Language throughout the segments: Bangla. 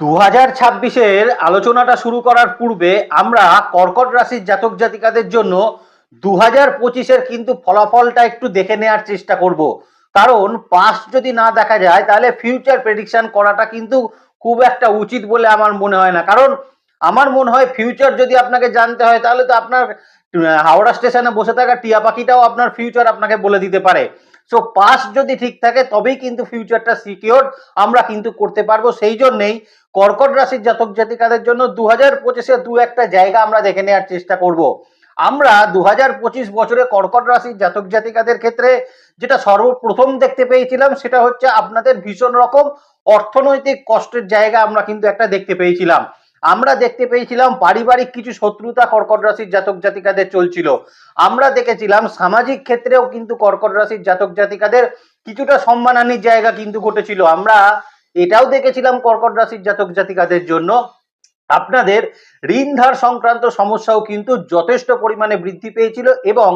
দু হাজার ছাব্বিশের আলোচনাটা শুরু করার পূর্বে আমরা কর্কট রাশির জাতক জাতিকাদের জন্য দু হাজার পঁচিশের কিন্তু ফলাফলটা একটু দেখে নেওয়ার চেষ্টা করব। কারণ পাস্ট যদি না দেখা যায়, তাহলে ফিউচার প্রেডিকশন করাটা কিন্তু খুব একটা উচিত বলে আমার মনে হয় না। কারণ আমার মনে হয় ফিউচার যদি আপনাকে জানতে হয়, তাহলে তো আপনার হাওড়া স্টেশনে বসে থাকা টিয়া পাখিটাও আপনার ফিউচার আপনাকে বলে দিতে পারে। সো পাস যদি ঠিক থাকে, তবেই কিন্তু ফিউচারটা সিকিওর আমরা কিন্তু করতে পারব। সেই জন্যেই কর্কট রাশির জাতক জাতিকাদের জন্য দু হাজার পঁচিশে দু একটা জায়গা আমরা দেখে নেওয়ার চেষ্টা করব। আমরা দু হাজার পঁচিশ বছরে কর্কট রাশির জাতক জাতিকাদের ক্ষেত্রে যেটা সর্বপ্রথম দেখতে পেয়েছিলাম, সেটা হচ্ছে আপনাদের ভীষণ রকম অর্থনৈতিক কষ্টের জায়গা আমরা কিন্তু একটা দেখতে পেয়েছিলাম। আমরা দেখতে পেয়েছিলাম পারিবারিক কিছু শত্রুতা কর্কট রাশির জাতক জাতিকাদের চলছিল। আমরা দেখেছিলাম সামাজিক ক্ষেত্রেও কিন্তু কর্কট রাশির জাতক জাতিকাদের কিছুটা সম্মানহানির জায়গা কিন্তু ঘটেছিল। আমরা এটাও দেখেছিলাম কর্কট রাশির জাতক জাতিকাদের জন্য। আপনাদের ঋণ ধার সংক্রান্ত সমস্যাও কিন্তু যথেষ্ট পরিমাণে বৃদ্ধি পেয়েছিল এবং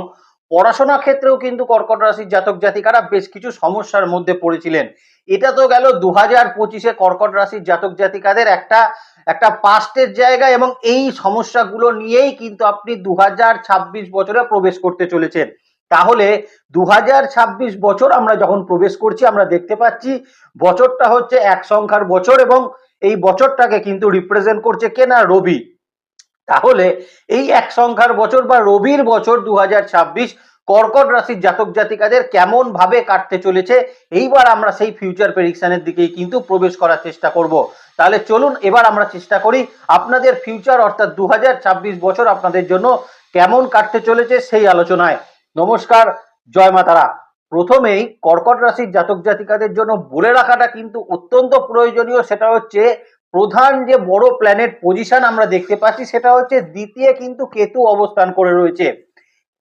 পড়াশোনা ক্ষেত্রেও কিন্তু কর্কট রাশির জাতক জাতিকারা বেশ কিছু সমস্যার মধ্যে পড়েছিলেন। এটা তো গেল দু হাজার পঁচিশে কর্কট রাশির জাতক জাতিকাদের একটা একটা পাস্টের জায়গা এবং এই সমস্যাগুলো নিয়েই কিন্তু আপনি দু হাজার ছাব্বিশ বছরে প্রবেশ করতে চলেছেন। তাহলে দু হাজার ছাব্বিশ বছর আমরা যখন প্রবেশ করছি, আমরা দেখতে পাচ্ছি বছরটা হচ্ছে এক সংখ্যার বছর এবং এই বছরটাকে কিন্তু রিপ্রেজেন্ট করছে কে না রবি। তাহলে এই এক সংখ্যার বছর বা রবির বছর দু হাজার ছাব্বিশ কর্কট রাশির জাতক জাতিকাদের কেমন ভাবে কাটতে চলেছে, এইবার আমরা সেই ফিউচার প্রেডিকশনের দিকেই কিন্তু প্রবেশ করার চেষ্টা করব। তাহলে চলুন এবার আমরা চেষ্টা করি আপনাদের ফিউচার অর্থাৎ দু হাজার ছাব্বিশ বছর আপনাদের জন্য কেমন কাটতে চলেছে সেই আলোচনায়। নমস্কার, জয় মাতারা প্রথমেই কর্কট রাশির জাতক জাতিকাদের জন্য বলে রাখাটা কিন্তু অত্যন্ত প্রয়োজনীয়, সেটা হচ্ছে প্রধান যে বড় প্ল্যানেট পজিশন আমরা দেখতে পাচ্ছি, সেটা হচ্ছে দ্বিতীয় কিন্তু কেতু অবস্থান করে রয়েছে।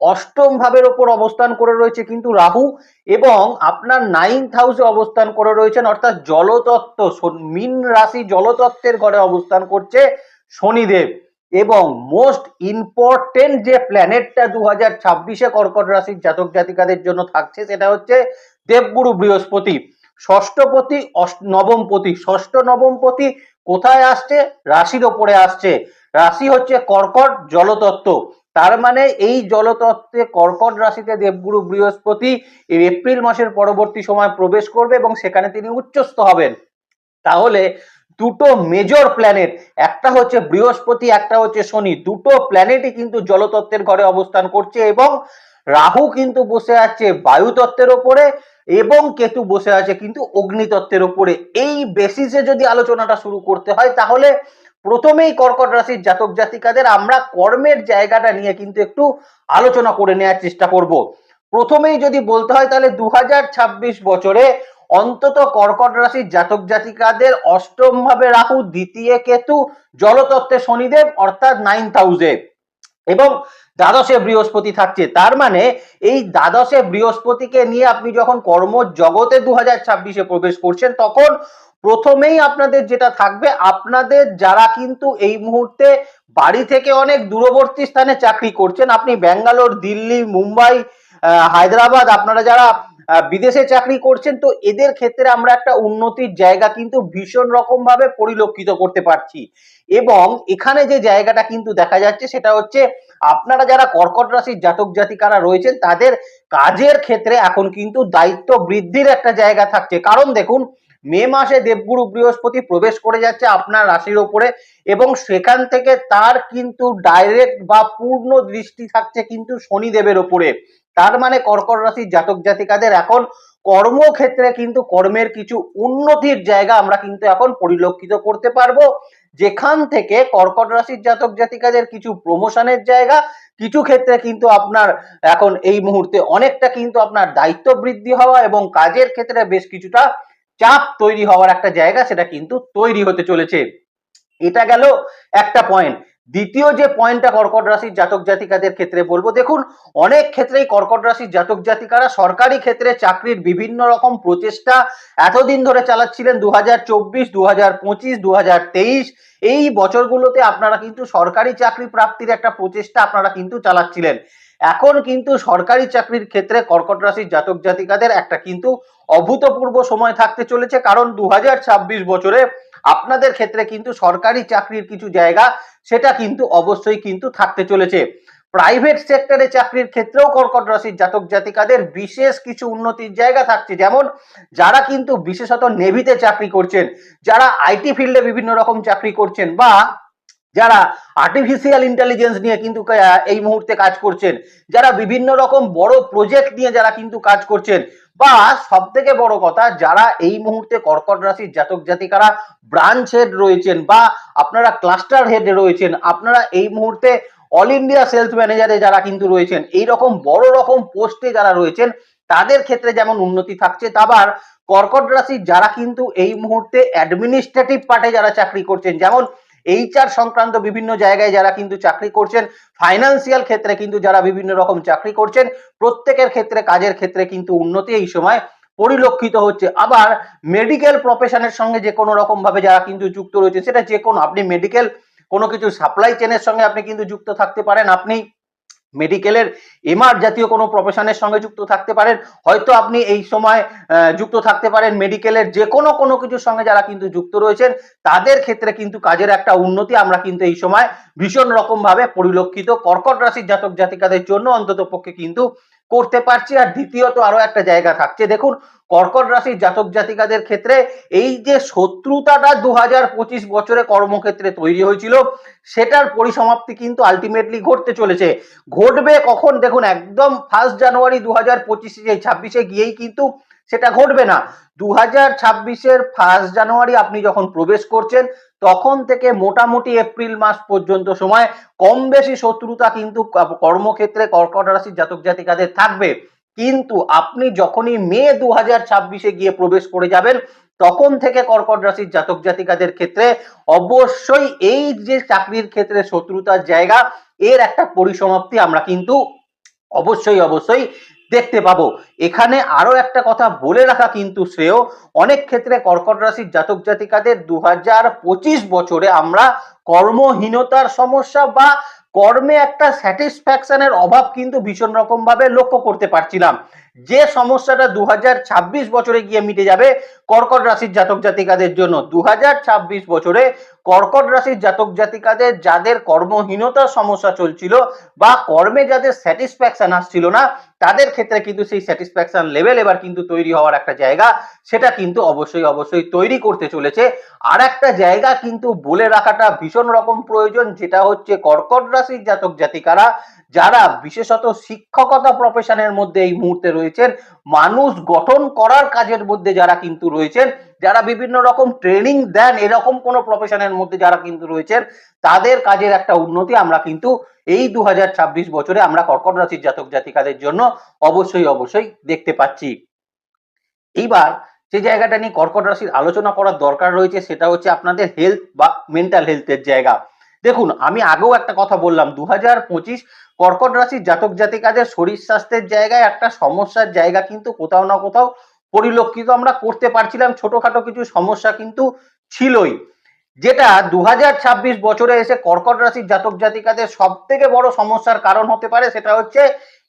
অষ্টম ভাবের ওপর অবস্থান করে রয়েছে কিন্তু রাহু এবং আপনার নাইন্থ হাউসে অবস্থান করে রয়েছেন, অর্থাৎ জলতত্ত্ব মীন রাশি জলতত্ত্বের ঘরে অবস্থান করছে শনিদেব এবং মোস্ট ইম্পর্টেন্ট যে প্ল্যানেটটা দু হাজার ছাব্বিশে কর্কট রাশির জাতক জাতিকাদের জন্য থাকছে, সেটা হচ্ছে দেবগুরু বৃহস্পতি। ষষ্ঠপতি নবমপতি ষষ্ঠ নবমপতি কোথায় আসছে? রাশির ওপরে আসছে। রাশি হচ্ছে কর্কট জলতত্ত্ব। তার মানে এই জলতত্ত্বে কর্কট রাশিতে দেবগুরু বৃহস্পতি এপ্রিল মাসের পরবর্তী সময় প্রবেশ করবে এবং সেখানে তিনি উচ্চস্থ হবেন। তাহলে দুটো মেজর প্ল্যানেট একটা হচ্ছে বৃহস্পতি, একটা হচ্ছে শনি। দুটো প্ল্যানেটই কিন্তু জলতত্ত্বের ঘরে অবস্থান করছে এবং রাহু কিন্তু বসে আছে বায়ুতত্ত্বের ওপরে। এবং কেতু বসে আছে কিন্তু অগ্নিতত্ত্বের ওপরে এই বেসিসে যদি আলোচনাটা শুরু করতে হয়, তাহলে প্রথমেই কর্কট রাশির জাতক জাতিকাদের আমরা কর্মের জায়গাটা নিয়ে কিন্তু একটু আলোচনা করে নেওয়ার চেষ্টা করব। প্রথমেই যদি বলতে হয়, তাহলে দু হাজার ছাব্বিশ বছরে অন্তত কর্কট রাশির জাতক জাতিকাদের অষ্টম ভাবে রাহু, দ্বিতীয় কেতু, জলতত্ত্বে শনিদেব, অর্থাৎ নাইন হাউসে এবং দ্বাদশে বৃহস্পতি থাকছে। তার মানে এই দ্বাদশে বৃহস্পতিকে নিয়ে আপনি যখন কর্ম জগতে দু হাজার ছাব্বিশে প্রবেশ করছেন, তখন প্রথমেই আপনাদের যেটা থাকবে, আপনাদের যারা কিন্তু এই মুহূর্তে বাড়ি থেকে অনেক দূরবর্তী স্থানে চাকরি করছেন, আপনি ব্যাঙ্গালোর, দিল্লি, মুম্বাই হায়দ্রাবাদ, আপনারা যারা বিদেশে চাকরি করছেন, তো এদের ক্ষেত্রে আমরা একটা উন্নতির জায়গা কিন্তু ভীষণ রকম ভাবে পরিলক্ষিত করতে পারছি। এবং এখানে যে জায়গাটা কিন্তু দেখা যাচ্ছে, সেটা হচ্ছে আপনারা যারা কর্কট রাশির জাতক জাতিকারা রয়েছেন, তাদের কাজের ক্ষেত্রে এখন কিন্তু দায়িত্ব বৃদ্ধির একটা জায়গা থাকছে। কারণ দেখুন, মে মাসে দেবগুরু বৃহস্পতি প্রবেশ করে যাচ্ছে আপনার রাশির ওপরে এবং সেখান থেকে তার কিন্তু ডাইরেক্ট বা পূর্ণ দৃষ্টি থাকছে কিন্তু শনিদেবের ওপরে। তার মানে কর্কট রাশির জাতক জাতিকাদের এখন কর্মক্ষেত্রে কিন্তু কর্মের কিছু উন্নতির জায়গা আমরা কিন্তু এখন পরিলক্ষিত করতে পারব। যেখান থেকে কর্কট রাশির জাতক জাতিকাদের কিছু প্রমোশনের জায়গা, কিছু ক্ষেত্রে কিন্তু আপনার এখন এই মুহূর্তে অনেকটা কিন্তু আপনার দায়িত্ব বৃদ্ধি হওয়া এবং কাজের ক্ষেত্রে বেশ কিছুটা চাপ তৈরি হওয়ার একটা জায়গা সেটা কিন্তু তৈরি হতে চলেছে। এটা গেল একটা পয়েন্ট দ্বিতীয় যে পয়েন্টটা কর্কট রাশির জাতক জাতিকাদের ক্ষেত্রে বলব, দেখুন, অনেক ক্ষেত্রেই কর্কট রাশির জাতক জাতিকারা সরকারি ক্ষেত্রে চাকরির বিভিন্ন রকম প্রচেষ্টা এতদিন ধরে চালাচ্ছিলেন দু হাজার চব্বিশ দু হাজার পঁচিশ তেইশ। এই বছরগুলোতে আপনারা কিন্তু সরকারি চাকরি প্রাপ্তির একটা প্রচেষ্টা আপনারা কিন্তু চালাচ্ছিলেন। এখন কিন্তু সরকারি চাকরির ক্ষেত্রে কর্কট রাশির জাতক জাতিকাদের একটা কিন্তু অভূতপূর্ব সময় থাকতে চলেছে, কারণ দু হাজার ছাব্বিশ বছরে আপনাদের ক্ষেত্রে কিন্তু সরকারি চাকরির কিছু জায়গা, সেটা কিন্তু অবশ্যই কিন্তু থাকতে চলেছে। প্রাইভেট সেক্টরে চাকরির ক্ষেত্রেও কর্কট রাশির জাতক জাতিকাদের বিশেষ কিছু উন্নতির জায়গা থাকছে। যেমন, যারা কিন্তু বিশেষত নেভিতে চাকরি করছেন, যারা আইটি ফিল্ডে বিভিন্ন রকম চাকরি করছেন বা যারা আর্টিফিশিয়াল ইন্টেলিজেন্স নিয়ে কিন্তু এই মুহূর্তে কাজ করছেন, যারা বিভিন্ন রকম বড় প্রজেক্ট নিয়ে যারা কিন্তু কাজ করছেন, বা সব থেকে বড় কথা, যারা এই মুহূর্তে কর্কট রাশির জাতক জাতিকারা ব্রাঞ্চ হেড রয়েছেন, বা আপনারা ক্লাস্টার হেড রয়েছেন, আপনারা এই মুহূর্তে অল ইন্ডিয়া সেলস ম্যানেজারে যারা কিন্তু রয়েছেন, এই রকম বড় রকম পোস্টে যারা রয়েছেন, তাদের ক্ষেত্রে যেমন উন্নতি থাকছে আবার কর্কট রাশির যারা কিন্তু এই মুহূর্তে অ্যাডমিনিস্ট্রেটিভ পার্টে যারা চাকরি করছেন, যেমন এইচআর সংক্রান্ত বিভিন্ন জায়গায় যারা কিন্তু চাকরি করছেন ফাইন্যান্সিয়াল ক্ষেত্রে কিন্তু যারা বিভিন্ন রকম চাকরি করছেন, প্রত্যেকের ক্ষেত্রে, কাজের ক্ষেত্রে কিন্তু উন্নতি এই সময় পরিলক্ষিত হচ্ছে। আবার মেডিকেল প্রফেশনের সঙ্গে যে কোনো রকম ভাবে যারা কিন্তু যুক্ত রয়েছে সেটা যে কোনো, আপনি মেডিকেল কোনো কিছু সাপ্লাই চেনের সঙ্গে আপনি কিন্তু যুক্ত থাকতে পারেন। আপনি মেডিকেলের এমআর জাতীয় কোনো প্রফেশনের সঙ্গে যুক্ত থাকতে পারেন। হয়তো আপনি এই সময় যুক্ত থাকতে পারেন মেডিকেলের যে কোনো কোনো কিছুর সঙ্গে যারা কিন্তু যুক্ত রয়েছেন, তাদের ক্ষেত্রে কিন্তু কাজের একটা উন্নতি আমরা কিন্তু এই সময় ভীষণ রকমভাবে পরিলক্ষিত। কর্কট রাশির জাতক জাতিকাদের জন্য অন্তত পক্ষে কিন্তু করতে পারছি আর দ্বিতীয়ত আরও একটা জায়গা থাকছে। দেখুন, কর্কট রাশির জাতক জাতিকাদের ক্ষেত্রে এই যে শত্রুতাটা দু হাজার পঁচিশ বছরে কর্মক্ষেত্রে তৈরি হয়েছিল, সেটার পরিসমাপ্তি কিন্তু আলটিমেটলি ঘটতে চলেছে। ঘটবে কখন? দেখুন, একদম ফার্স্ট জানুয়ারি দু হাজার পঁচিশে ছাব্বিশে গিয়েই কিন্তু সেটা ঘটবে না। দু হাজার ছাব্বিশের ফার্স্ট জানুয়ারি আপনি যখন প্রবেশ করছেন তখন থেকে মোটামুটি এপ্রিল মাস পর্যন্ত সময়। কম বেশি শত্রুতা কিন্তু কর্মক্ষেত্রে কর্কট রাশির জাতক জাতিকাদের থাকবে। কিন্তু আপনি যখনই মে দু হাজার ছাব্বিশে গিয়ে প্রবেশ করে যাবেন, তখন থেকে কর্কট রাশির জাতক জাতিকাদের ক্ষেত্রে অবশ্যই এই যে চাকরির ক্ষেত্রে শত্রুতার জায়গা, এর একটা পরিসমাপ্তি আমরা কিন্তু অবশ্যই অবশ্যই দেখতে পাবো। এখানে আরও একটা কথা বলে রাখা কিন্তু শ্রেয়, অনেক ক্ষেত্রে কর্কট রাশির জাতক জাতিকাদের দু বছরে আমরা কর্মহীনতার সমস্যা বা কর্মে একটা স্যাটিসফ্যাকশনের অভাব কিন্তু ভীষণ রকম ভাবে লক্ষ্য করতে পারছিলাম। যে সমস্যাটা দু বছরে গিয়ে মিটে যাবে কর্কট রাশির জাতক জাতিকাদের জন্য। দু বছরে কর্কট রাশির জাতক জাতিকাদের যাদের কর্মহীনতার সমস্যা চলছিল বা কর্মে যাদের স্যাটিসফ্যাকশন আসছিল না, তাদের ক্ষেত্রে কিন্তু সেই স্যাটিসফ্যাকশন লেভেল এবার কিন্তু তৈরি হওয়ার একটা জায়গা, সেটা কিন্তু অবশ্যই অবশ্যই তৈরি করতে চলেছে। আর একটা জায়গা কিন্তু বলে রাখাটা ভীষণ রকম প্রয়োজন, যেটা হচ্ছে কর্কট রাশির জাতক জাতিকারা যারা বিশেষত শিক্ষকতা প্রফেশনের মধ্যে এই মুহূর্তে রয়েছেন, মানুষ গঠন করার কাজের মধ্যে যারা কিন্তু রয়েছেন, যারা বিভিন্ন রকম ট্রেনিং দেন, এরকম কোন প্রফেশনের মধ্যে যারা কিন্তু রয়েছেন, তাদের কাজের একটা উন্নতি আমরা কিন্তু এই দু হাজার ছাব্বিশ বছরে আমরা কর্কট রাশির জাতক জাতিকাদের জন্য অবশ্যই অবশ্যই দেখতে পাচ্ছি। এইবার যে জায়গাটা নিয়ে কর্কট রাশির আলোচনা করার দরকার রয়েছে, সেটা হচ্ছে আপনাদের হেলথ বা মেন্টাল হেলথের জায়গা। দেখুন, আমি আগেও একটা কথা বললাম দু হাজার পঁচিশ কর্কট রাশির জাতক জাতিকাদের শরীর স্বাস্থ্যের জায়গায় একটা সমস্যার জায়গা কিন্তু কোথাও না কোথাও পরিলক্ষিত আমরা করতে পারছিলাম, ছোটখাটো কিছু সমস্যা কিন্তু ছিলই। যেটা দু বছরে এসে কর্কট রাশির জাতক জাতিকাদের সব থেকে বড় সমস্যার কারণ হতে পারে, সেটা হচ্ছে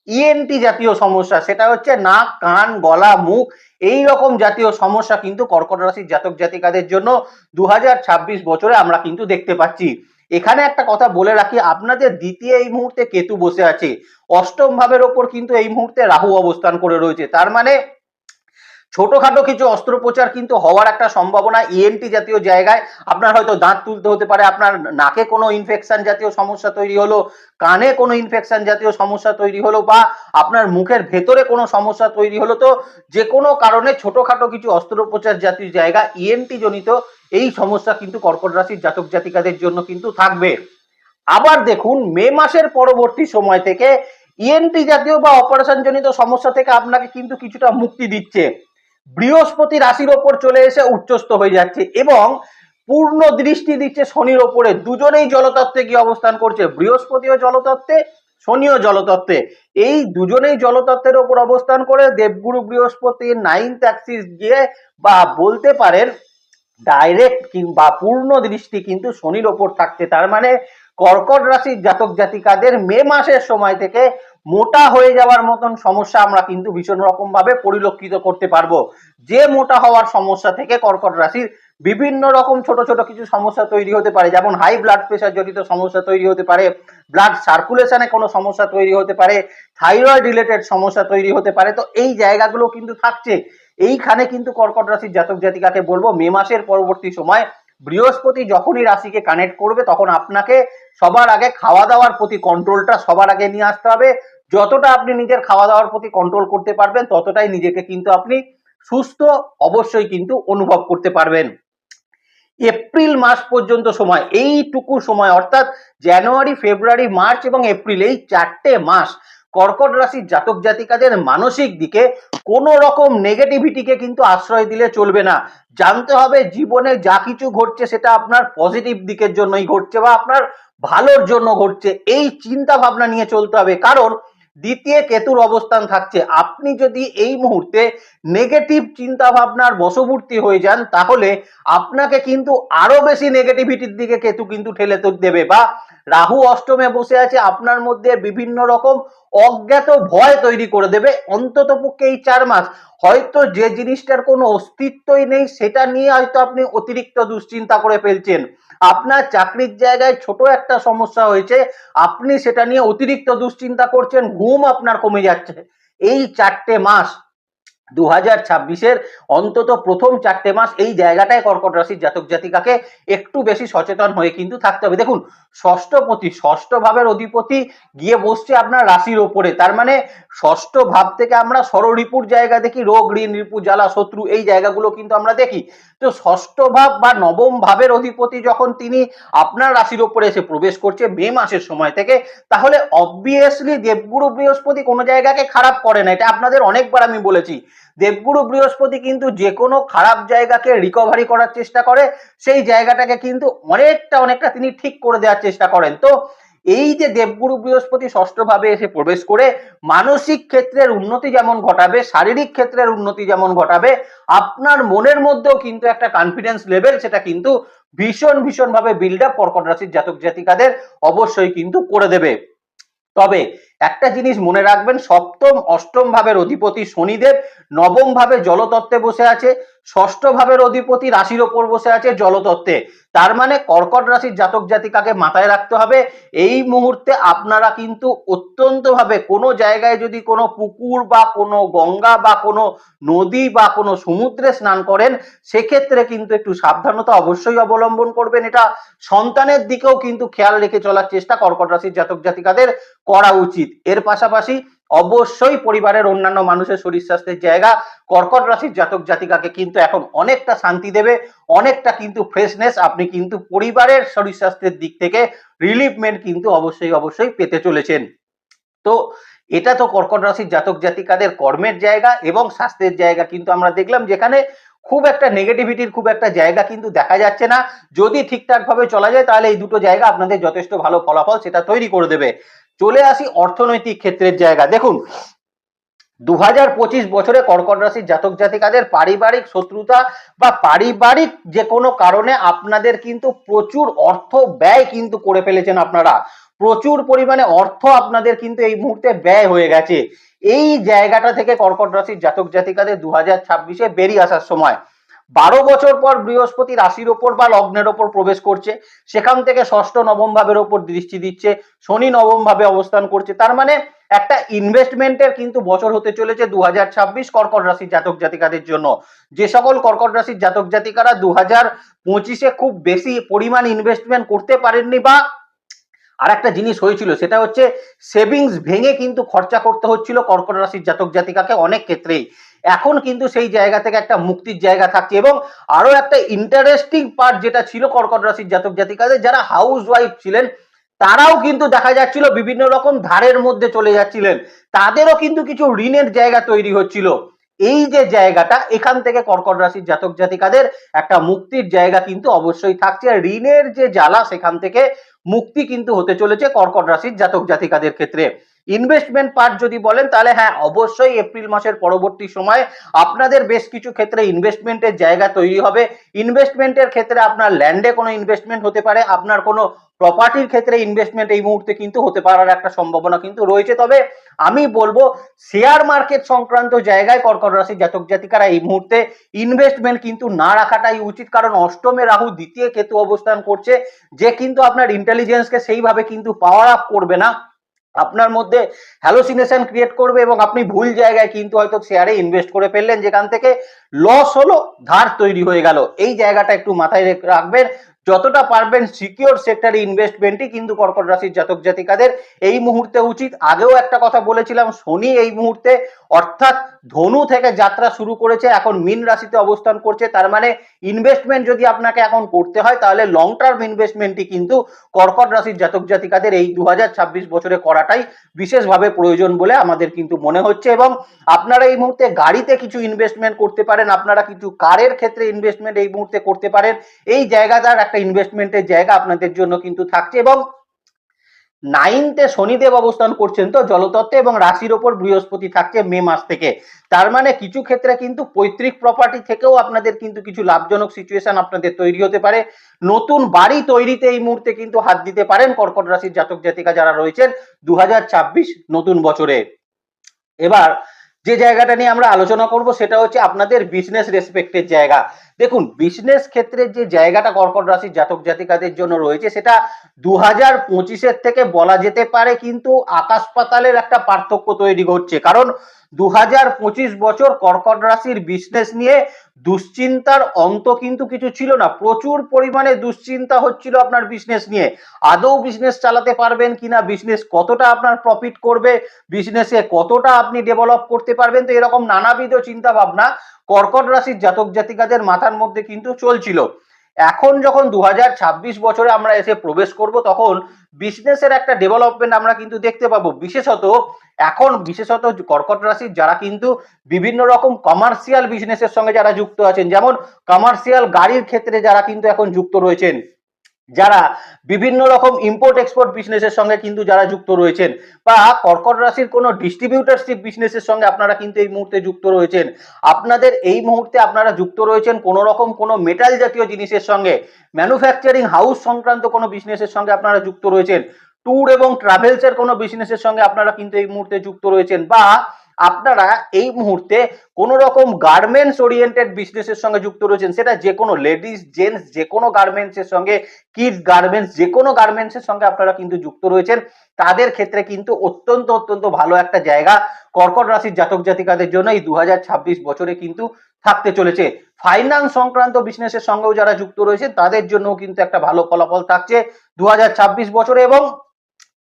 ইএনটি জাতীয় সমস্যা, সেটা হচ্ছে নাক, কান, গলা, মুখ, এই রকম জাতীয় সমস্যা কিন্তু কর্কট রাশির জাতক জাতিকাদের জন্য দু হাজার ছাব্বিশ বছরে আমরা কিন্তু দেখতে পাচ্ছি। এখানে একটা কথা বলে রাখি, আপনাদের দ্বিতীয় এই মুহূর্তে কেতু বসে আছে। অষ্টম ভাবের ওপর কিন্তু এই মুহূর্তে রাহু অবস্থান করে রয়েছে। তার মানে ছোটখাটো কিছু অস্ত্রোপচার কিন্তু হওয়ার একটা সম্ভাবনা ইএনটি জাতীয় জায়গায়। আপনার হয়তো দাঁত তুলতে হতে পারে, আপনার নাকে কোনো ইনফেকশন জাতীয় সমস্যা তৈরি হলো, কানে কোনো ইনফেকশন জাতীয় সমস্যা তৈরি হলো, বা আপনার মুখের ভেতরে কোনো সমস্যা তৈরি হলো। তো যে কোনো কারণে ছোটখাটো কিছু অস্ত্রোপচার জাতীয় জায়গা ইএনটি জনিত এই সমস্যা কিন্তু কর্কট রাশির জাতক জাতিকাদের জন্য কিন্তু থাকবে। আবার দেখুন, মে মাসের পরবর্তী সময় থেকে ইএনটি জাতীয় বা অপারেশন জনিত সমস্যা থেকে আপনাকে কিন্তু কিছুটা মুক্তি দিচ্ছে। বৃহস্পতি রাশির ওপর চলে এসে উচ্চস্থ হয়ে যাচ্ছে এবং পূর্ণ দৃষ্টি দিচ্ছে শনির ওপরে। দুজনেই জলতত্ত্বে গিয়ে অবস্থান করছে। বৃহস্পতিও জলতত্ত্বে, শনিও জলতত্ত্বে। এই দুজনেই জলতত্ত্বের ওপর অবস্থান করে দেবগুরু বৃহস্পতি নাইনথ অ্যাক্সিস গিয়ে বা বলতে পারেন ডাইরেক্ট কিংবা পূর্ণ দৃষ্টি কিন্তু শনির ওপর থাকছে। তার মানে কর্কট রাশির জাতক জাতিকাদের মে মাসের সময় থেকে মোটা হয়ে যাওয়ার মতন সমস্যা আমরা কিন্তু ভীষণ রকম ভাবে পরিলক্ষিত করতে পারব। যে মোটা হওয়ার সমস্যা থেকে কর্কট রাশির বিভিন্ন রকম ছোট ছোট কিছু সমস্যা তৈরি হতে পারে, যেমন হাই ব্লাড প্রেশার জনিত সমস্যা তৈরি হতে পারে ব্লাড সার্কুলেশনে কোনো সমস্যা তৈরি হতে পারে থাইরয়েড রিলেটেড সমস্যা তৈরি হতে পারে। তো এই জায়গাগুলো কিন্তু থাকছে। এইখানে কিন্তু কর্কট রাশির জাতক জাতিকাকে বলব, মে মাসের পরবর্তী সময় বৃহস্পতি যখনই রাশিকে কানেক্ট করবে, তখন আপনাকে সবার আগে খাওয়া দাওয়ার প্রতি কন্ট্রোলটা সবার আগে নিয়ে আসতে হবে। যতটা আপনি নিজের খাওয়া দাওয়ার প্রতি কন্ট্রোল করতে পারবেন, ততটাই নিজেকে কিন্তু আপনি সুস্থ অবশ্যই কিন্তু অনুভব করতে পারবেন। এপ্রিল মাস পর্যন্ত সময়, এইটুকু সময়, অর্থাৎ জানুয়ারি, ফেব্রুয়ারি, মার্চ এবং এপ্রিল, এই চারটে মাস কর্কট রাশির জাতক জাতিকাদের মানসিক দিকে কোন রকম নেগেটিভিটিকে কিন্তু আশ্রয় দিলে চলবে না। জানতে হবে জীবনে যা কিছু ঘটছে সেটা আপনার পজিটিভ দিকের জন্যই ঘটছে বা আপনার ভালোর জন্য ঘটছে। এই চিন্তা ভাবনা নিয়ে চলতে হবে। কারণ দ্বিতীয় কেতুর অবস্থান থাকছে। আপনি যদি এই মুহূর্তে নেগেটিভ চিন্তা ভাবনার বশবর্তী হয়ে যান, তাহলে আপনাকে কিন্তু আরও বেশি নেগেটিভিটির দিকে কেতু কিন্তু ঠেলে তো দেবে। বা রাহু অষ্টমে বসে আছে, আপনার মধ্যে বিভিন্ন রকম অজ্ঞাত ভয় তৈরি করে দেবে। অন্তত পক্ষে এই চার মাস। হয়তো যে জিনিসটার কোনো অস্তিত্বই নেই, সেটা নিয়ে হয়তো আপনি অতিরিক্ত দুশ্চিন্তা করে ফেলছেন। আপনার চাকরির জায়গায় ছোট একটা সমস্যা হয়েছে, আপনি সেটা নিয়ে অতিরিক্ত দুশ্চিন্তা করছেন, ঘুম আপনার কমে যাচ্ছে। এই চারটে মাস দু হাজার ছাব্বিশের অন্তত প্রথম চারটে মাস এই জায়গাটায় কর্কট রাশির জাতক জাতিকাকে একটু বেশি সচেতন হয়ে কিন্তু থাকতে হবে। দেখুন, ষষ্ঠপতি ষষ্ঠ ভাবের অধিপতি গিয়ে বসছে আপনার রাশির ওপরে। তার মানে ষষ্ঠ ভাব থেকে আমরা ষড়রিপুর জায়গা দেখি, রোগ, ঋণ, রিপু, জ্বালা, শত্রু, এই জায়গাগুলো কিন্তু আমরা দেখি। তো ষষ্ঠ ভাব বা নবম ভাবের অধিপতি যখন তিনি আপনার রাশির ওপরে এসে প্রবেশ করছে মে মাসের সময় থেকে, তাহলে অবভিয়াসলি দেবগুরু বৃহস্পতি কোনো জায়গাকে খারাপ করে না। এটা আপনাদের অনেকবার আমি বলেছি। দেবগুরু বৃহস্পতি কিন্তু যে কোনো খারাপ জায়গাকে রিকভারি করার চেষ্টা করে, সেই জায়গাটাকে কিন্তু অনেকটা অনেকটা তিনি ঠিক করে দেওয়ার চেষ্টা করেন। তো এই যে দেবগুরু বৃহস্পতি ষষ্ঠ ভাবে এসে প্রবেশ করে, মানসিক ক্ষেত্রের উন্নতি যেমন ঘটাবে, শারীরিক ক্ষেত্রের উন্নতি যেমন ঘটাবে, আপনার মনের মধ্যেও কিন্তু একটা কনফিডেন্স লেভেল সেটা কিন্তু ভীষণ ভীষণভাবে বিল্ড আপ কর্কট রাশির জাতক জাতিকাদের অবশ্যই কিন্তু করে দেবে। তবে একটা জিনিস মনে রাখবেন, সপ্তম, অষ্টম ভাবের অধিপতি শনিদেব নবম ভাবে জলতত্ত্বে বসে আছে। ষষ্ঠ ভাবের অধিপতি রাশির ওপর বসে আছে জলতত্ত্বে। তার মানে কর্কট রাশির জাতক জাতিকাকে মাথায় রাখতে হবে। এই মুহূর্তে আপনারা কিন্তু অত্যন্ত ভাবে কোনো জায়গায় যদি কোনো পুকুর বা কোনো গঙ্গা বা কোনো নদী বা কোনো সমুদ্রে স্নান করেন, সেক্ষেত্রে কিন্তু একটু সাবধানতা অবশ্যই অবলম্বন করবেন। এটা সন্তানের দিকেও কিন্তু খেয়াল রেখে চলার চেষ্টা কর্কট রাশির জাতক জাতিকাদের করা উচিত। এর পাশাপাশি অবশ্যই পরিবারের অন্যান্য মানুষের শরীর স্বাস্থ্যের জায়গা। কর্কট রাশির জাতক জাতিকাকে কিন্তু এখন অনেকটা শান্তি দেবে, অনেকটা কিন্তু ফ্রেশনেস আপনি কিন্তু পরিবারের শরীর স্বাস্থ্যের দিক থেকে রিলিফমেন্ট কিন্তু অবশ্যই অবশ্যই পেতে চলেছেন। তো এটা তো কর্কট রাশির জাতক জাতিকাদের কর্মের জায়গা এবং স্বাস্থ্যের জায়গা কিন্তু আমরা দেখলাম যেখানে খুব একটা নেগেটিভিটির খুব একটা জায়গা কিন্তু দেখা যাচ্ছে না। যদি ঠিকঠাক ভাবে চলা যায় তাহলে এই দুটো জায়গা আপনাদের যথেষ্ট ভালো ফলাফল সেটা তৈরি করে দেবে। চলে আসি অর্থনৈতিক ক্ষেত্রের জায়গা। দেখুন দু পঁচিশ বছরে কর্কট রাশির জাতক জাতিকাদের পারিবারিক শত্রুতা বা পারিবারিক যে কোনো কারণে আপনাদের কিন্তু প্রচুর অর্থ ব্যয় কিন্তু করে ফেলেছেন আপনারা। প্রচুর পরিমাণে অর্থ আপনাদের কিন্তু এই মুহূর্তে ব্যয় হয়ে গেছে। এই জায়গাটা থেকে কর্কট রাশির জাতক জাতিকাদের দু হাজার ছাব্বিশে বেরিয়ে আসার সময় বারো বছর পর বৃহস্পতি রাশির ওপর বা লগ্নের ওপর প্রবেশ করছে, সেখান থেকে ষষ্ঠ নবম ভাবের ওপর দৃষ্টি দিচ্ছে, শনি নবম ভাবে অবস্থান করছে। তার মানে একটা ইনভেস্টমেন্টের কিন্তু বছর হতে চলেছে দু হাজার ছাব্বিশ কর্কট রাশির জাতক জাতিকাদের জন্য। যে সকল কর্কট রাশির জাতক জাতিকারা দু হাজার পঁচিশে খুব বেশি পরিমাণ ইনভেস্টমেন্ট করতে পারেননি বা আর একটা জিনিস হয়েছিল, সেটা হচ্ছে সেভিংস ভেঙে কিন্তু খরচা করতে হচ্ছিল কর্কট রাশির জাতক জাতিকাকে অনেক ক্ষেত্রেই। এখন কিন্তু সেই জায়গা থেকে একটা মুক্তির জায়গা থাকছে এবং আরও একটা ইন্টারেস্টিং পার্ট যেটা ছিল কর্কট রাশির জাতক জাতিকাদের, যারা হাউস ওয়াইফ ছিলেন, তারাও কিন্তু দেখা যাচ্ছিল বিভিন্ন রকম ধারের মধ্যে চলে যাচ্ছিলেন। তাদেরও কিন্তু কিছু ঋণের জায়গা তৈরি হচ্ছিল। এই যে জায়গাটা, এখান থেকে কর্কট রাশির জাতক জাতিকাদের একটা মুক্তির জায়গা কিন্তু অবশ্যই থাকছে। ঋণের যে জ্বালা, সেখান থেকে মুক্তি কিন্তু হতে চলেছে কর্কট রাশির জাতক জাতিকাদের ক্ষেত্রে। ইনভেস্টমেন্ট পার্ট যদি বলেন, তাহলে হ্যাঁ অবশ্যই এপ্রিল মাসের পরবর্তী সময়ে আপনাদের বেশ কিছু ক্ষেত্রে ইনভেস্টমেন্টের জায়গা তৈরি হবে। ইনভেস্টমেন্টের ক্ষেত্রে আপনার ল্যান্ডে কোনো ইনভেস্টমেন্ট হতে পারে, আপনার কোনো প্রপার্টির ক্ষেত্রে ইনভেস্টমেন্ট এই মুহূর্তে কিন্তু হতে পারার একটা সম্ভাবনা কিন্তু রয়েছে। তবে আমি বলব শেয়ার মার্কেট সংক্রান্ত জায়গায় কর্কট রাশির জাতক জাতিকারা এই মুহূর্তে ইনভেস্টমেন্ট কিন্তু না রাখাটাই উচিত। কারণ অষ্টমে রাহু দ্বিতীয় কেতু অবস্থান করছে, যে কিন্তু আপনার ইন্টেলিজেন্সকে সেইভাবে কিন্তু পাওয়ার আপ করবে না। আপনার মধ্যে হ্যালোসিনেশন ক্রিয়েট করবে এবং আপনি ভুল জায়গায় কিন্তু হয়তো শেয়ারে ইনভেস্ট করে ফেললেন, যেখান থেকে লস হলো, ধার তৈরি হয়ে গেল। এই জায়গাটা একটু মাথায় রেখ- রাখবেন। যতটা পারবেন সিকিউর সেক্টরে ইনভেস্টমেন্টই কিন্তু কর্কট রাশির জাতক জাতিকাদের এই মুহূর্তে উচিত। আগেও একটা কথা বলেছিলাম, শনি এই মুহূর্তে অর্থাৎ ধনু থেকে যাত্রা শুরু করেছে, এখন মিন রাশিতে অবস্থান করছে। তার মানে ইনভেস্টমেন্ট যদি আপনাকে এখন করতে হয়, তাহলে লং টার্ম ইনভেস্টমেন্টই কিন্তু কর্কট রাশির জাতক জাতিকাদের এই দু হাজার ছাব্বিশ বছরে করাটাই বিশেষভাবে প্রয়োজন বলে আমাদের কিন্তু মনে হচ্ছে। এবং আপনারা এই মুহূর্তে গাড়িতে কিছু ইনভেস্টমেন্ট করতে পারেন, আপনারা কিছু কারের ক্ষেত্রে ইনভেস্টমেন্ট এই মুহূর্তে করতে পারেন। এই জায়গাটার একটা ইনভেস্টমেন্টের জায়গা আপনাদের জন্য কিন্তু থাকছে এবং নাইনতে শনিদেব অবস্থান করছেন তো জলতত্ত্বে এবং রাশির ওপর বৃহস্পতি থাকছে মে মাস থেকে। তার মানে কিছু ক্ষেত্রে কিন্তু পৈতৃক প্রপার্টি থেকেও আপনাদের কিন্তু কিছু লাভজনক সিচুয়েশন আপনাদের তৈরি হতে পারে। নতুন বাড়ি তৈরিতে এই মুহূর্তে কিন্তু হাত দিতে পারেন কর্কট রাশির জাতক জাতিকা যারা রয়েছেন দু হাজার ছাব্বিশ নতুন বছরে। এবার যে জায়গাটা নিয়ে আমরা আলোচনা করব সেটা হচ্ছে আপনাদের বিজনেস রেসপেক্টের জায়গা। দেখুন বিজনেস ক্ষেত্রে যে জায়গাটা কর্কট রাশির জাতক জাতিকাদের জন্য রয়েছে, সেটা দু হাজার পঁচিশের থেকে বলা যেতে পারে, কিন্তু আকাশ পাতালের একটা পার্থক্য তৈরি হচ্ছে কারণ দু হাজার পঁচিশ বছর কর্কট রাশির বিজনেস নিয়ে দুশ্চিন্তার অন্ত কিন্তু কিছু ছিল না। প্রচুর পরিমাণে দুশ্চিন্তা হচ্ছিল আপনার বিজনেস নিয়ে। আদৌ বিজনেস চালাতে পারবেন কিনা বিজনেস কতটা আপনার প্রফিট করবে বিজনেসে কতটা আপনি ডেভেলপ করতে পারবেন, তো এরকম নানাবিধ চিন্তা ভাবনা কর্কট রাশির জাতক জাতিকাদের মাথার মধ্যে কিন্তু চলছিল। এখন যখন দু হাজার ছাব্বিশ বছরে আমরা এসে প্রবেশ করব, তখন বিজনেসের একটা ডেভেলপমেন্ট আমরা কিন্তু দেখতে পাবো। বিশেষত এখন বিশেষত কর্কট রাশির যারা কিন্তু বিভিন্ন রকম কমার্শিয়াল বিজনেসের সঙ্গে যারা যুক্ত আছেন, যেমন কমার্শিয়াল গাড়ির ক্ষেত্রে যারা কিন্তু এখন যুক্ত রয়েছেন যারা বিভিন্ন রকম ইম্পোর্ট এক্সপোর্ট বিজনেসের সঙ্গে কিন্তু যারা যুক্ত রয়েছেন বা কর্কট রাশির কোনো ডিস্ট্রিবিউটারশিপ বিজনেসের সঙ্গে আপনারা কিন্তু এই মুহূর্তে যুক্ত রয়েছেন। আপনাদের এই মুহূর্তে আপনারা যুক্ত রয়েছেন কোনো রকম কোনো মেটাল জাতীয় জিনিসের সঙ্গে ম্যানুফ্যাকচারিং হাউস সংক্রান্ত কোনো বিজনেসের সঙ্গে আপনারা যুক্ত রয়েছেন ট্যুর এবং ট্রাভেলসের কোনো বিজনেসের সঙ্গে আপনারা কিন্তু এই মুহূর্তে যুক্ত রয়েছেন বা আপনারা এই মুহূর্তে কোনো রকম গার্মেন্টস ওরিয়েন্টেড বিজনেসের সঙ্গে যুক্ত রয়েছেন, সেটা যে কোনো লেডিস জেন্টস যে কোনো গার্মেন্টসের সঙ্গে কিডস গার্মেন্টস যে কোনো গার্মেন্টসের সঙ্গে আপনারা কিন্তু যুক্ত রয়েছেন। তাদের ক্ষেত্রে কিন্তু অত্যন্ত অত্যন্ত ভালো একটা জায়গা কর্কট রাশির জাতক জাতিকাদের জন্য এই দু বছরে কিন্তু থাকতে চলেছে। ফাইন্যান্স সংক্রান্ত বিজনেসের সঙ্গেও যারা যুক্ত রয়েছে তাদের জন্য কিন্তু একটা ভালো ফলাফল থাকছে দু হাজার ছাব্বিশ বছরে এবং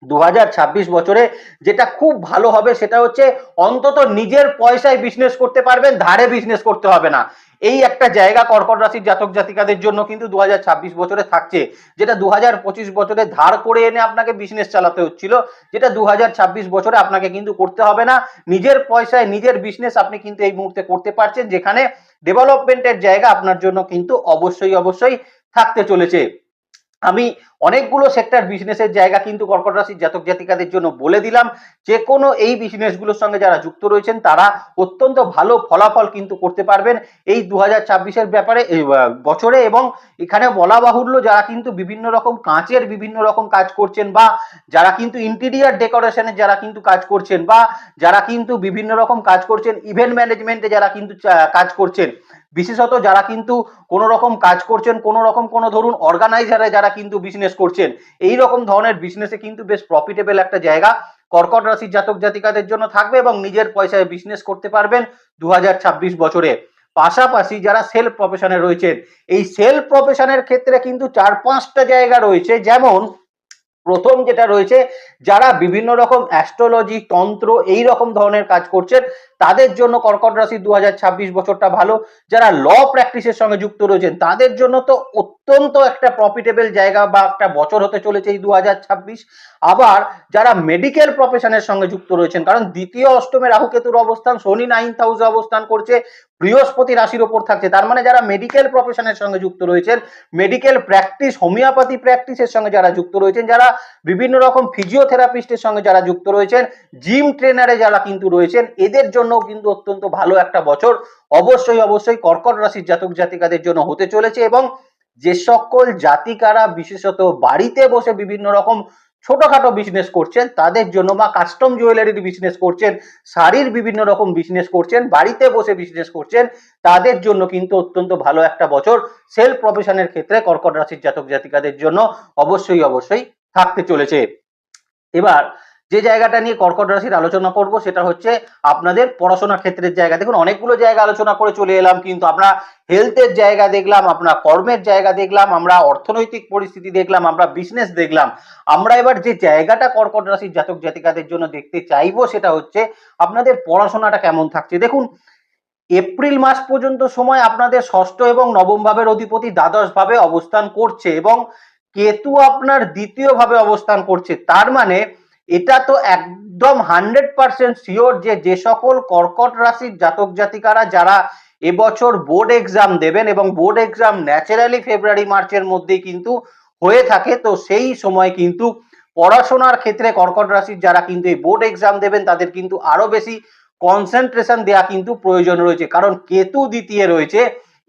দু হাজার ছাব্বিশ বছরে যেটা খুব ভালো হবে সেটা হচ্ছে অন্তত নিজের পয়সায় বিজনেস করতে পারবেন, ধারে বিজনেস করতে হবে না। এই একটা জায়গা কর্কট রাশির জাতক জাতিকাদের জন্য কিন্তু দু হাজার ছাব্বিশ বছরে থাকছে, যেটা দু হাজার পঁচিশ বছরে ধার করে এনে আপনাকে বিজনেস চালাতে হচ্ছিল, যেটা দু হাজার ছাব্বিশ বছরে আপনাকে কিন্তু করতে হবে না। নিজের পয়সায় নিজের বিজনেস আপনি কিন্তু এই মুহূর্তে করতে পারছেন, যেখানে ডেভেলপমেন্টের জায়গা আপনার জন্য কিন্তু অবশ্যই অবশ্যই থাকতে চলেছে। আমি অনেকগুলো সেক্টর বিজনেসের জায়গা কিন্তু কর্কট রাশির জাতক জাতিকাদের জন্য বলে দিলাম। যে কোনো এই বিজনেসগুলোর সঙ্গে যারা যুক্ত রয়েছেন, তারা অত্যন্ত ভালো ফলাফল কিন্তু করতে পারবেন এই দু হাজার ব্যাপারে বছরে। এবং এখানে বলা বাহুল্য, যারা কিন্তু বিভিন্ন রকম কাঁচের বিভিন্ন রকম কাজ করছেন বা যারা কিন্তু ইন্টেরিয়ার ডেকোরেশনের যারা কিন্তু কাজ করছেন বা যারা কিন্তু বিভিন্ন রকম কাজ করছেন ইভেন্ট ম্যানেজমেন্টে যারা কিন্তু কাজ করছেন বিশেষত যারা কিন্তু কোনো রকম কাজ করছেন কোনো রকম কোনো ধরুন অর্গানাইজারে যারা কিন্তু বিজনেস করছেন এই রকম ধরনের বিজনেসে কিন্তু বেশ প্রফিটেবল একটা জায়গা। কর্কট রাশির জাতক জাতিকাদের জন্য থাকবে এবং নিজের পয়সায় বিজনেস করতে পারবেন দু হাজার ছাব্বিশ বছরে। পাশাপাশি যারা সেলফ প্রফেশনে রয়েছেন, এই সেলফ প্রফেশনের ক্ষেত্রে কিন্তু চার পাঁচটা জায়গা রয়েছে। যেমন প্রথম যেটা রয়েছে, যারা বিভিন্ন রকম অ্যাস্ট্রোলজি তন্ত্র এই রকম ধরনের কাজ করছেন, তাদের জন্য কর্কট রাশি দু হাজার ছাব্বিশ বছরটা ভালো। যারা ল প্র্যাকটিসের সঙ্গে যুক্ত রয়েছেন, তাদের জন্য তো অত্যন্ত একটা প্রফিটেবল জায়গা বা একটা বছর হতে চলেছে এই দুহাজার ছাব্বিশ। আবার যারা মেডিকেল প্রফেশনের সঙ্গে যুক্ত রয়েছেন, কারণ দ্বিতীয় অষ্টমে রাহু কেতুর অবস্থান, শনি নাইন্থ হাউসে অবস্থান করছে, বৃহস্পতি রাশির ওপর থাকছে। তার মানে যারা মেডিকেল প্রফেশনের সঙ্গে যুক্ত রয়েছেন মেডিকেল প্র্যাকটিস হোমিওপ্যাথি প্র্যাকটিসের সঙ্গে যারা যুক্ত রয়েছেন, যারা বিভিন্ন রকম ফিজিওথেরাপিস্টের সঙ্গে যারা যুক্ত রয়েছেন জিম ট্রেনারে যারা কিন্তু রয়েছেন, এদের জন্য কিন্তু অত্যন্ত ভালো একটা বছর। অবশ্যই অবশ্যই কর্কট রাশির জাতক জাতিকাদের জন্য হতে চলেছে এবং যে সকল জাতিকারা, বিশেষত বাড়িতে বসে বিভিন্ন রকম ছোটখাটো বিজনেস করছেন, তাদের জন্য বা কাস্টম জুয়েলারির বিজনেস করছেন, শাড়ির বিভিন্ন রকম বিজনেস করছেন, বাড়িতে বসে বিজনেস করছেন, তাদের জন্য কিন্তু অত্যন্ত ভালো একটা বছর। সেল প্রফেশনের ক্ষেত্রে কর্কট রাশির জাতক জাতিকাদের জন্য অবশ্যই অবশ্যই থাকতে চলেছে। এবার যে জায়গাটা নিয়ে কর্কট রাশির আলোচনা করব সেটা হচ্ছে আপনাদের পড়াশোনার ক্ষেত্রের জায়গা। দেখুন, অনেকগুলো জায়গা আলোচনা করে চলে এলাম, কিন্তু আমরা হেলথের জায়গা দেখলাম, আমরা কর্মের জায়গা দেখলাম, আমরা অর্থনৈতিক পরিস্থিতি দেখলাম, আমরা বিজনেস দেখলাম। আমরা এবার যে জায়গাটা কর্কট রাশির জাতক জাতিকাদের জন্য দেখতে চাইব সেটা হচ্ছে আপনাদের পড়াশোনাটা কেমন থাকছে। দেখুন, এপ্রিল মাস পর্যন্ত সময় আপনাদের ষষ্ঠ এবং নবম ভাবের অধিপতি দ্বাদশ ভাবে অবস্থান করছে এবং কেতু আপনার দ্বিতীয় ভাবে অবস্থান করছে। তার মানে এটা তো একদম হান্ড্রেড পার্সেন্ট শিওর যে যে সকল কর্কট রাশির জাতক জাতিকারা যারা এবছর বোর্ড এক্সাম দেবেন এবং বোর্ড এক্সাম ন্যাচারালি ফেব্রুয়ারি মার্চের মধ্যেই কিন্তু হয়ে থাকে, তো সেই সময় কিন্তু পড়াশোনার ক্ষেত্রে কর্কট রাশির যারা কিন্তু এই বোর্ড এক্সাম দেবেন, তাদের কিন্তু আরও বেশি কনসেন্ট্রেশন দেওয়া কিন্তু প্রয়োজন রয়েছে। কারণ কেতু দ্বিতীয় রয়েছে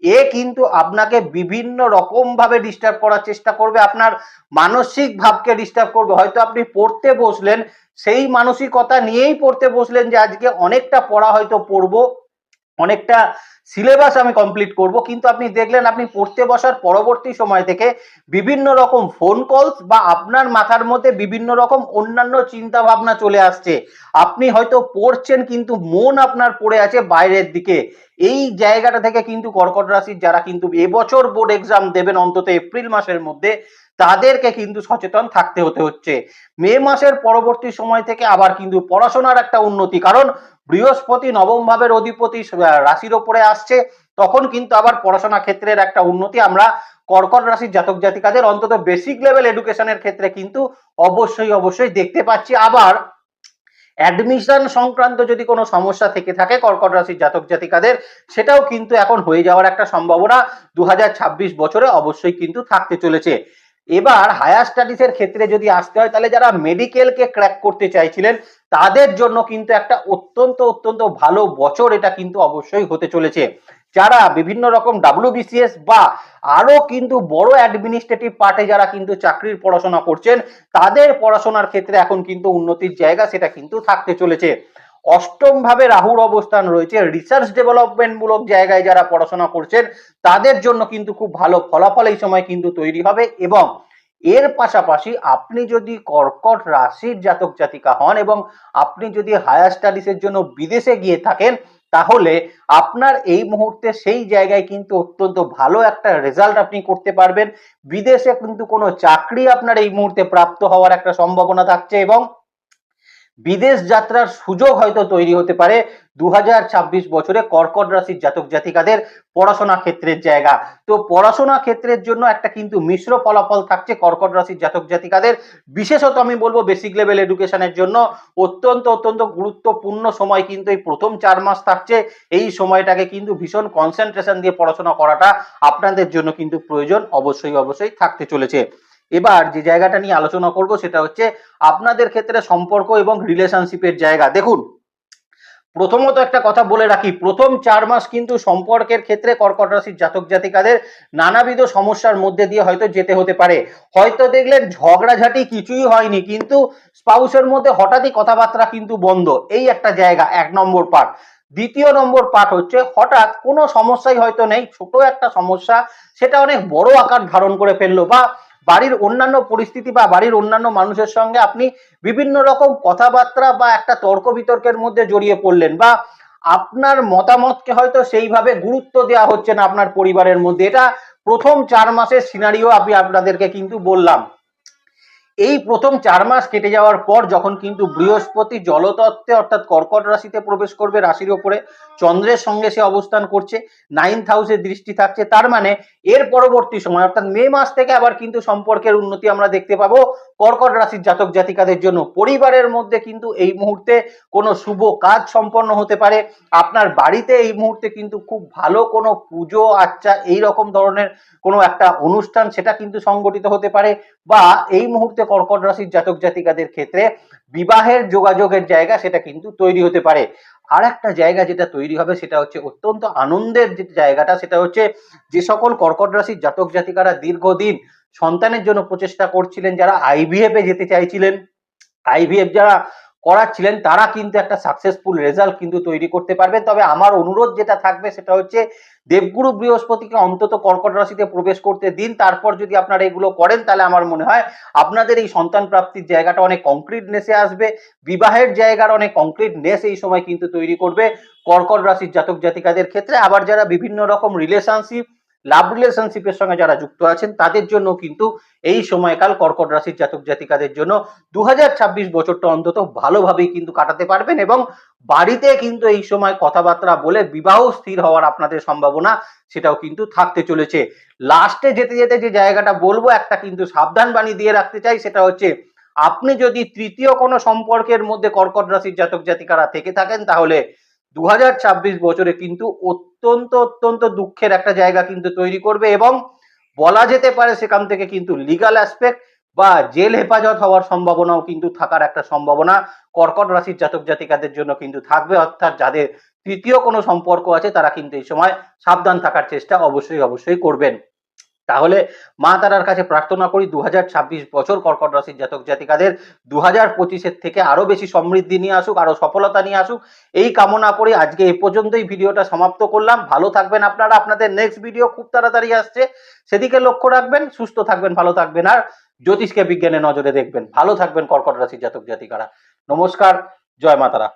এ কিন্তু আপনাকে বিভিন্ন রকম ভাবে ডিস্টার্ব করার চেষ্টা করবে, আপনার মানসিক ভাবকে ডিস্টার্ব করবে। হয়তো আপনি পড়তে বসলেন, সেই মানসিকতা নিয়েই পড়তে বসলেন যে আজকে অনেকটা পড়া হয়তো পড়ব, অনেকটা সিলেবাস আমি কমপ্লিট করব, কিন্তু আপনি দেখলেন আপনি পড়তে বসার পরবর্তী সময় থেকে বিভিন্ন রকম ফোন কলস বা আপনার মাথার মধ্যে বিভিন্ন রকম অন্যান্য চিন্তা ভাবনা চলে আসছে। আপনি হয়তো পড়ছেন কিন্তু মন আপনার পড়ে আছে বাইরের দিকে। এই জায়গাটা থেকে কিন্তু কর্কট রাশির যারা কিন্তু এবছর বোর্ড এক্সাম দেবেন অন্তত এপ্রিল মাসের মধ্যে, তাদেরকে কিন্তু সচেতন থাকতে হতে হচ্ছে। মে মাসের পরবর্তী সময় থেকে আবার কিন্তু পড়াশোনার একটা উন্নতি, কারণ বৃহস্পতি, নবম ভাবের অধিপতি রাশির ওপরে আসছে, তখন কিন্তু আবার পড়াশোনা ক্ষেত্রের একটা উন্নতি আমরা কর্কট রাশির জাতক জাতিকাদের অন্তত বেসিক লেভেল এডুকেশনের ক্ষেত্রে কিন্তু অবশ্যই অবশ্যই দেখতে পাচ্ছি। আবার অ্যাডমিশন সংক্রান্ত যদি কোনো সমস্যা থেকে থাকে কর্কট রাশির জাতক জাতিকাদের, সেটাও কিন্তু এখন হয়ে যাওয়ার একটা সম্ভাবনা দু হাজার ছাব্বিশ বছরে অবশ্যই কিন্তু থাকতে চলেছে। এবার হায়ার স্টাডিজের ক্ষেত্রে যদি আসতে হয়, তাহলে যারা মেডিকেলকে ক্র্যাক করতে চাইছিলেন, তাদের জন্য কিন্তু একটা অত্যন্ত অত্যন্ত ভালো বছর এটা কিন্তু অবশ্যই হতে চলেছে। যারা বিভিন্ন রকম ডাব্লিউবিসিএস বা আরও কিন্তু বড় অ্যাডমিনিস্ট্রেটিভ পার্টে যারা কিন্তু চাকরির পড়াশোনা করছেন, তাদের পড়াশোনার ক্ষেত্রে এখন কিন্তু উন্নতির জায়গা সেটা কিন্তু থাকতে চলেছে। অষ্টম ভাবে রাহুর অবস্থান রয়েছে। রিসার্চ ডেভেলপমেন্ট মূলক জায়গায় যারা পড়াশোনা করছেন, তাদের জন্য কিন্তু খুব ভালো ফলাফল এই সময় কিন্তু তৈরি হবে এবং এর পাশাপাশি আপনি যদি কর্কট রাশির জাতক জাতিকা হন এবং আপনি যদি হায়ার স্টাডিজের জন্য বিদেশে গিয়ে থাকেন তাহলে আপনার এই মুহূর্তে সেই জায়গায় কিন্তু অত্যন্ত ভালো একটা রেজাল্ট আপনি করতে পারবেন। বিদেশে কিন্তু কোনো চাকরি আপনার এই মুহূর্তে প্রাপ্ত হওয়ার একটা সম্ভাবনা থাকছে এবং বিদেশ যাত্রার সুযোগ হয়তো তৈরি হতে পারে দু হাজার ছাব্বিশ বছরে কর্কট রাশির জাতক জাতিকাদের পড়াশোনা ক্ষেত্রের জায়গা। তো পড়াশোনা ক্ষেত্রের জন্য একটা কিন্তু মিশ্র ফলাফল থাকছে কর্কট রাশির জাতক জাতিকাদের। বিশেষত আমি বলব বেসিক লেভেল এডুকেশনের জন্য। অত্যন্ত অত্যন্ত গুরুত্বপূর্ণ সময় কিন্তু এই প্রথম চার মাস থাকছে। এই সময়টাকে কিন্তু ভীষণ কনসেন্ট্রেশন দিয়ে পড়াশোনা করাটা আপনাদের জন্য কিন্তু প্রয়োজন। অবশ্যই অবশ্যই থাকতে চলেছে। এবার যে জায়গাটা নিয়ে আলোচনা করব সেটা হচ্ছে আপনাদের ক্ষেত্রে সম্পর্ক এবং রিলেশনশিপের জায়গা। দেখুন, প্রথমত একটা কথা বলে রাখি, প্রথম চার মাস কিন্তু সম্পর্কের ক্ষেত্রে কর্কট রাশির জাতক জাতিকাদের নানাবিধ সমস্যার মধ্যে দিয়ে হয়তো যেতে হতে পারে। হয়তো দেখলেন ঝগড়াঝাটি কিছুই হয়নি, কিন্তু স্পাউসের মধ্যে হঠাৎই কথাবার্তা কিন্তু বন্ধ। এই একটা জায়গা, এক নম্বর পার্ট। দ্বিতীয় নম্বর পার্ট হচ্ছে হঠাৎ কোনো সমস্যাই হয়তো নেই, ছোট একটা সমস্যা, সেটা অনেক বড় আকার ধারণ করে ফেলল বা বাড়ির অন্যান্য পরিস্থিতি বা বাড়ির অন্যান্য মানুষের সঙ্গে আপনি বিভিন্ন রকম কথাবার্তা বা একটা তর্ক বিতর্কের মধ্যে জড়িয়ে পড়লেন বা আপনার মতামতকে হয়তো সেইভাবে গুরুত্ব দেওয়া হচ্ছে না আপনার পরিবারের মধ্যে। এটা প্রথম চার মাসের সিনারিও আমি আপনাদেরকে কিন্তু বললাম। এই প্রথম চার মাস কেটে যাওয়ার পর যখন কিন্তু বৃহস্পতি জলতত্ত্বে অর্থাৎ কর্কট রাশিতে প্রবেশ করবে রাশির ওপরে চন্দ্রের সঙ্গে সে অবস্থান করছে নাইন্থ হাউসে দৃষ্টি থাকছে, তার মানে এর পরবর্তী সময়, অর্থাৎ মে মাস থেকে আবার কিন্তু সম্পর্কের উন্নতি আমরা দেখতে পাবো কর্কট রাশির জাতক জাতিকাদের জন্য। পরিবারের মধ্যে কিন্তু এই মুহূর্তে কোনো শুভ কাজ সম্পন্ন হতে পারে। আপনার বাড়িতে এই মুহূর্তে কিন্তু খুব ভালো কোনো পুজো আচ্চা এই রকম ধরনের কোনো একটা অনুষ্ঠান, সেটা কিন্তু সংগঠিত হতে পারে। বা এই মুহূর্তে কর্কট রাশির জাতক জাতিকাদের ক্ষেত্রে বিবাহের যোগাযোগের জায়গা সেটা কিন্তু তৈরি হতে পারে। আর একটা জায়গা যেটা তৈরি হবে সেটা হচ্ছে অত্যন্ত আনন্দের যে জায়গাটা, সেটা হচ্ছে যে সকল কর্কট রাশির জাতক জাতিকারা দীর্ঘদিন সন্তানের জন্য প্রচেষ্টা করছিলেন, যারা আইভিএফ এ যেতে চাইছিলেন। আইভিএফ যারা করাচ্ছিলেন, তারা কিন্তু একটা সাকসেসফুল রেজাল্ট কিন্তু তৈরি করতে পারবে তবে আমার অনুরোধ যেটা থাকবে সেটা হচ্ছে, দেবগুরু বৃহস্পতিকে অন্তত কর্কট রাশিতে প্রবেশ করতে দিন, তারপর যদি আপনারা এগুলো করেন, তাহলে আমার মনে হয় আপনাদের এই সন্তান প্রাপ্তির জায়গাটা অনেক কংক্রিটনেসে আসবে, বিবাহের জায়গার অনেক কংক্রিটনেস এই সময় কিন্তু তৈরি করবে কর্কট রাশির জাতক জাতিকাদের ক্ষেত্রে। আবার যারা বিভিন্ন রকম রিলেশনশিপ লাভ রিলেশনশিপের সঙ্গে যারা যুক্ত আছেন, তাদের জন্য কিন্তু এই সময়কাল কর্কট রাশির জাতক জাতিকাদের জন্য দুহাজার ছাব্বিশ বছরটা অন্তত ভালোভাবেই কিন্তু কাটাতে পারবেন এবং বাড়িতে কিন্তু এই সময় কথাবার্তা বলে বিবাহ স্থির হওয়ার আপনাদের সম্ভাবনা সেটাও কিন্তু থাকতে চলেছে। লাস্টে যেতে যেতে যে জায়গাটা বলব, একটা কিন্তু সাবধান বাণী দিয়ে রাখতে চাই, সেটা হচ্ছে আপনি যদি তৃতীয় কোনো সম্পর্কের মধ্যে কর্কট রাশির জাতক জাতিকারা থেকে থাকেন, তাহলে দু হাজার ছাব্বিশ বছরে কিন্তু অত্যন্ত অত্যন্ত দুঃখের একটা জায়গা কিন্তু তৈরি করবে এবং বলা যেতে পারে সেখান থেকে কিন্তু লিগাল অ্যাসপেক্ট বা জেল হেফাজত হওয়ার সম্ভাবনাও কিন্তু থাকার একটা সম্ভাবনা কর্কট রাশির জাতক জাতিকাদের জন্য কিন্তু থাকবে। অর্থাৎ যাদের তৃতীয় কোনো সম্পর্ক আছে, তারা কিন্তু এই সময় সাবধান থাকার চেষ্টা অবশ্যই অবশ্যই করবেন। তাহলে মা তারার কাছে প্রার্থনা করি দু হাজার ছাব্বিশ বছর কর্কট রাশির জাতক জাতিকাদের দু হাজার পঁচিশের থেকে আরও বেশি সমৃদ্ধি নিয়ে আসুক, আরও সফলতা নিয়ে আসুক। এই কামনা করে আজকে এই পর্যন্তই ভিডিওটা সমাপ্ত করলাম। ভালো থাকবেন আপনারা। আপনাদের নেক্সট ভিডিও খুব তাড়াতাড়ি আসছে। সেদিকে লক্ষ্য রাখবেন, সুস্থ থাকবেন, ভালো থাকবেন আর জ্যোতিষকে বিজ্ঞানের নজরে দেখবেন। ভালো থাকবেন কর্কট রাশির জাতক জাতিকারা। নমস্কার, জয় মাতারা